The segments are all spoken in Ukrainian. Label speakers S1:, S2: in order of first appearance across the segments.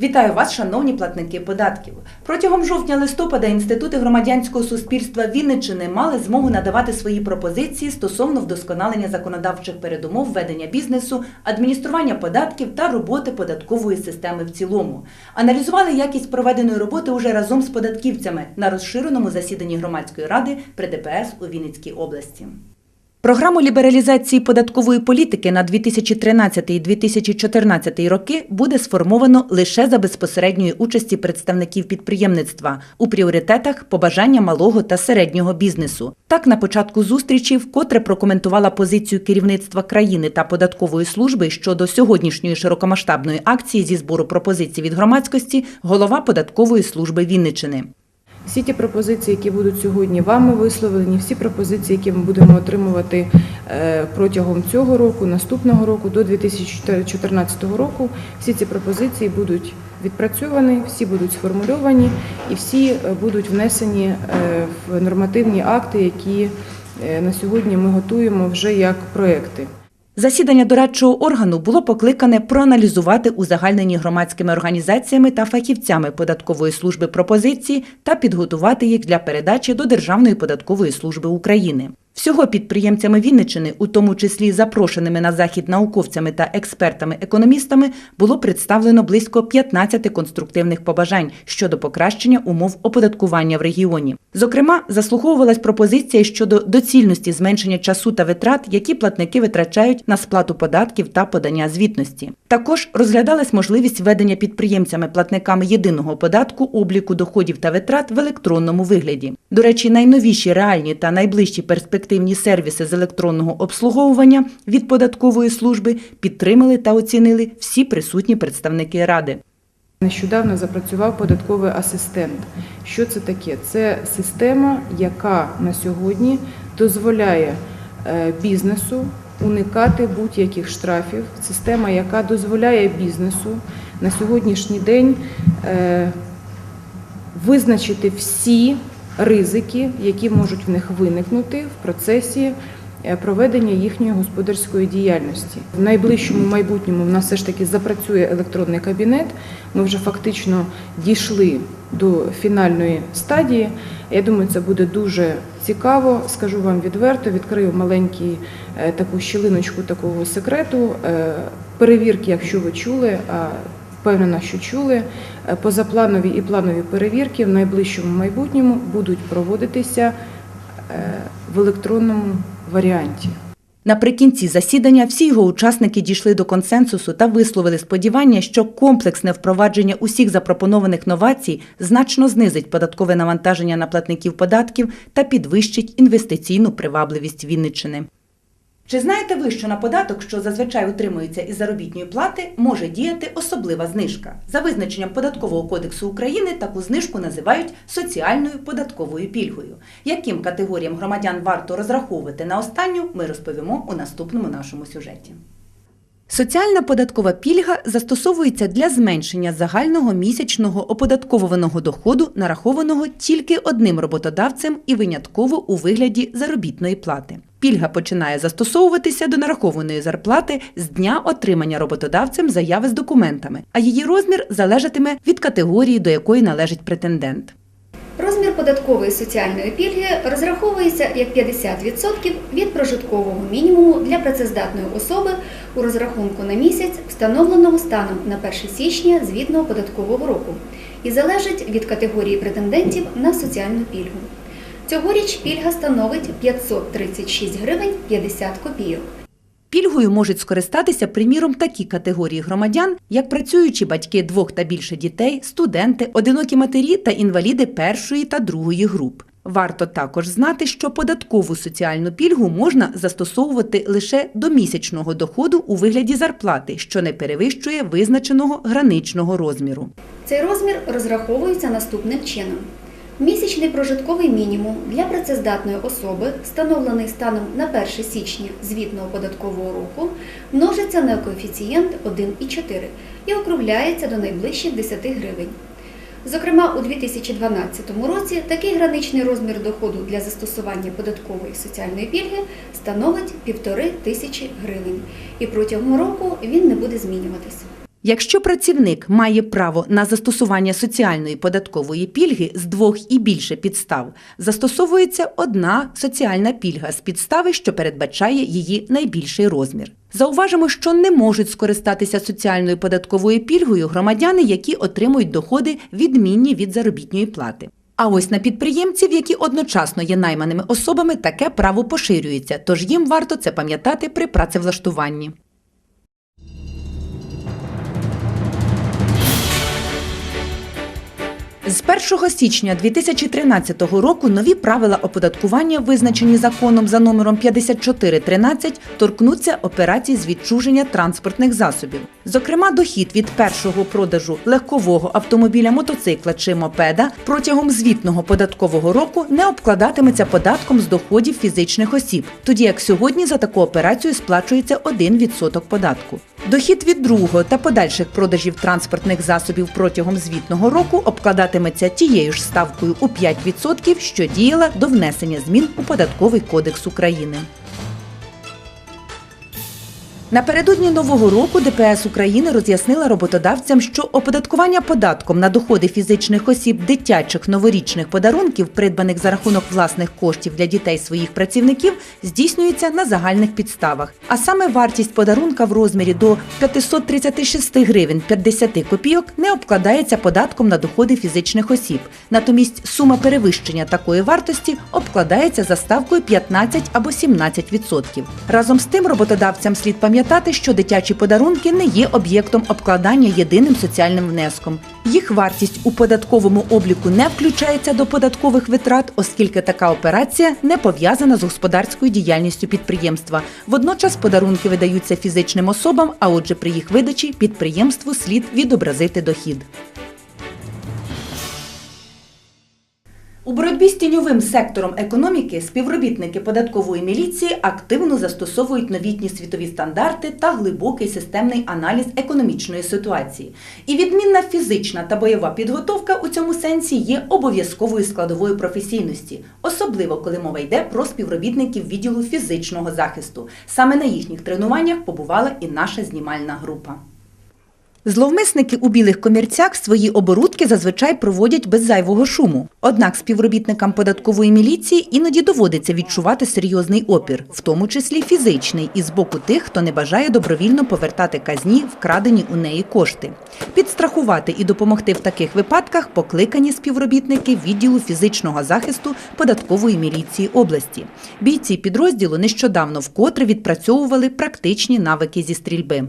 S1: Вітаю вас, шановні платники податків. Протягом жовтня-листопада інститути громадянського суспільства Вінниччини мали змогу надавати свої пропозиції стосовно вдосконалення законодавчих передумов ведення бізнесу, адміністрування податків та роботи податкової системи в цілому. Аналізували якість проведеної роботи уже разом з податківцями на розширеному засіданні громадської ради при ДПС у Вінницькій області. Програму лібералізації податкової політики на 2013-2014 роки буде сформовано лише за безпосередньої участі представників підприємництва у пріоритетах побажання малого та середнього бізнесу. Так, на початку зустрічі вкотре прокоментувала позицію керівництва країни та податкової служби щодо сьогоднішньої широкомасштабної акції зі збору пропозицій від громадськості голова податкової служби Вінниччини.
S2: Всі ті пропозиції, які будуть сьогодні вами висловлені, всі пропозиції, які ми будемо отримувати е, протягом цього року, наступного року, до 2014 року, всі ці пропозиції будуть відпрацьовані, всі будуть сформульовані і всі е, будуть внесені е, в нормативні акти, які на сьогодні ми готуємо вже як проекти.
S1: Засідання дорадчого органу було покликане проаналізувати узагальнені громадськими організаціями та фахівцями податкової служби пропозиції та підготувати їх для передачі до Державної податкової служби України. Всього підприємцями Вінниччини, у тому числі запрошеними на захід науковцями та експертами-економістами, було представлено близько 15 конструктивних побажань щодо покращення умов оподаткування в регіоні. Зокрема, заслуховувалась пропозиція щодо доцільності зменшення часу та витрат, які платники витрачають на сплату податків та подання звітності. Також розглядалась можливість введення підприємцями-платниками єдиного податку обліку доходів та витрат в електронному вигляді. До речі, найновіші реальні та найближчі перспективні сервіси з електронного обслуговування від податкової служби підтримали та оцінили всі присутні представники ради.
S2: Нещодавно запрацював податковий асистент. Що це таке? Це система, яка на сьогодні дозволяє е, бізнесу уникати будь-яких штрафів. Система, яка дозволяє бізнесу на сьогоднішній день е, визначити всі ризики, які можуть в них виникнути в процесі е, проведення їхньої господарської діяльності. В найближчому майбутньому в нас все ж таки запрацює електронний кабінет. Ми вже фактично дійшли до фінальної стадії. Я думаю, це буде дуже цікаво. Скажу вам відверто, відкрию маленький е, таку щілиночку такого секрету. Е, Перевірки, якщо ви чули, впевнена, що чули, е, позапланові і планові перевірки в найближчому майбутньому будуть проводитися е, в електронному варіанті.
S1: Наприкінці засідання всі його учасники дійшли до консенсусу та висловили сподівання, що комплексне впровадження усіх запропонованих новацій значно знизить податкове навантаження на платників податків та підвищить інвестиційну привабливість Вінниччини. Чи знаєте ви, що на податок, що зазвичай утримується із заробітної плати, може діяти особлива знижка? За визначенням Податкового кодексу України таку знижку називають соціальною податковою пільгою. Яким категоріям громадян варто розраховувати на останню, ми розповімо у наступному нашому сюжеті. Соціальна податкова пільга застосовується для зменшення загального місячного оподатковуваного доходу, нарахованого тільки одним роботодавцем і винятково у вигляді заробітної плати. Пільга починає застосовуватися до нарахованої зарплати з дня отримання роботодавцем заяви з документами, а її розмір залежатиме від категорії, до якої належить претендент.
S3: Розмір податкової соціальної пільги розраховується як 50% від прожиткового мінімуму для працездатної особи у розрахунку на місяць, встановленого станом на 1 січня звітного податкового року, і залежить від категорії претендентів на соціальну пільгу. Цьогоріч пільга становить 536 гривень 50 копійок.
S1: Пільгою можуть скористатися, приміром, такі категорії громадян, як працюючі батьки двох та більше дітей, студенти, одинокі матері та інваліди першої та другої груп. Варто також знати, що податкову соціальну пільгу можна застосовувати лише до місячного доходу у вигляді зарплати, що не перевищує визначеного граничного розміру.
S3: Цей розмір розраховується наступним чином. Місячний прожитковий мінімум для працездатної особи, встановлений станом на 1 січня звітного податкового року, множиться на коефіцієнт 1,4 і округляється до найближчих 10 гривень. Зокрема, у 2012 році такий граничний розмір доходу для застосування податкової соціальної пільги становить 1,5 тисячі гривень, і протягом року він не буде змінюватися.
S1: Якщо працівник має право на застосування соціальної податкової пільги з двох і більше підстав, застосовується одна соціальна пільга з підстави, що передбачає її найбільший розмір. Зауважимо, що не можуть скористатися соціальною податковою пільгою громадяни, які отримують доходи відмінні від заробітної плати. А ось на підприємців, які одночасно є найманими особами, таке право поширюється, тож їм варто це пам'ятати при працевлаштуванні. З 1 січня 2013 року нові правила оподаткування, визначені законом за номером 5413, торкнуться операцій з відчуження транспортних засобів. Зокрема, дохід від першого продажу легкового автомобіля, мотоцикла чи мопеда протягом звітного податкового року не обкладатиметься податком з доходів фізичних осіб, тоді як сьогодні за таку операцію сплачується 1% податку. Дохід від другого та подальших продажів транспортних засобів протягом звітного року обкладатиметься тією ж ставкою у 5%, що діяла до внесення змін у Податковий кодекс України. Напередодні нового року ДПС України роз'яснила роботодавцям, що оподаткування податком на доходи фізичних осіб дитячих новорічних подарунків, придбаних за рахунок власних коштів для дітей своїх працівників, здійснюється на загальних підставах. А саме вартість подарунка в розмірі до 536 гривень 50 копійок не обкладається податком на доходи фізичних осіб. Натомість сума перевищення такої вартості обкладається за ставкою 15 або 17%. Разом з тим роботодавцям слід пам'ятати, що дитячі подарунки не є об'єктом обкладання єдиним соціальним внеском. Їх вартість у податковому обліку не включається до податкових витрат, оскільки така операція не пов'язана з господарською діяльністю підприємства. Водночас подарунки видаються фізичним особам, а отже, при їх видачі підприємству слід відобразити дохід. У боротьбі з тіньовим сектором економіки співробітники податкової міліції активно застосовують новітні світові стандарти та глибокий системний аналіз економічної ситуації. І відмінна фізична та бойова підготовка у цьому сенсі є обов'язковою складовою професійності, особливо коли мова йде про співробітників відділу фізичного захисту. Саме на їхніх тренуваннях побувала і наша знімальна група. Зловмисники у білих комірцях свої оборудки зазвичай проводять без зайвого шуму. Однак співробітникам податкової міліції іноді доводиться відчувати серйозний опір, в тому числі фізичний, і з боку тих, хто не бажає добровільно повертати казні вкрадені у неї кошти. Підстрахувати і допомогти в таких випадках покликані співробітники відділу фізичного захисту податкової міліції області. Бійці підрозділу нещодавно вкотре відпрацьовували практичні навики зі стрільби.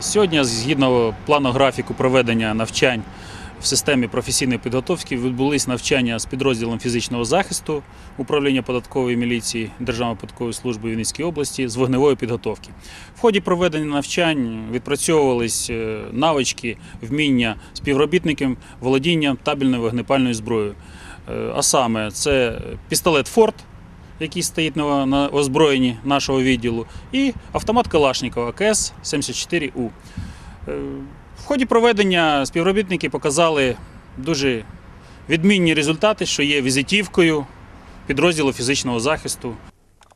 S4: Сьогодні, згідно плану графіку проведення навчань в системі професійної підготовки, відбулись навчання з підрозділом фізичного захисту управління податкової міліції Державної податкової служби Вінницької області з вогневої підготовки. В ході проведення навчань відпрацьовувались е, навички, вміння співробітників володінням табельною вогнепальною зброєю. Е, А саме це пістолет Форд, який стоїть на, озброєнні нашого відділу, і автомат Калашникова АКС-74У. Е, В ході проведення співробітники показали дуже відмінні результати, що є візитівкою підрозділу фізичного захисту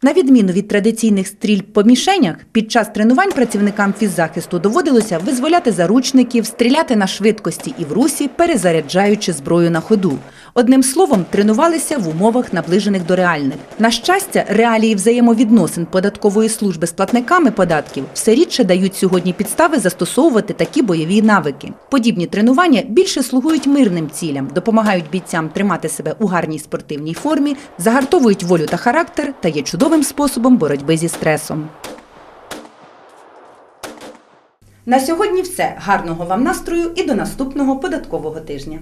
S1: На відміну від традиційних стрільб по мішенях, під час тренувань працівникам фіззахисту доводилося визволяти заручників, стріляти на швидкості і в русі, перезаряджаючи зброю на ходу. Одним словом, тренувалися в умовах, наближених до реальних. На щастя, реалії взаємовідносин податкової служби з платниками податків все рідше дають сьогодні підстави застосовувати такі бойові навики. Подібні тренування більше слугують мирним цілям, допомагають бійцям тримати себе у гарній спортивній формі, загартовують волю та характер та є чудовим способом боротьби зі стресом. На сьогодні все. Гарного вам настрою і до наступного податкового тижня.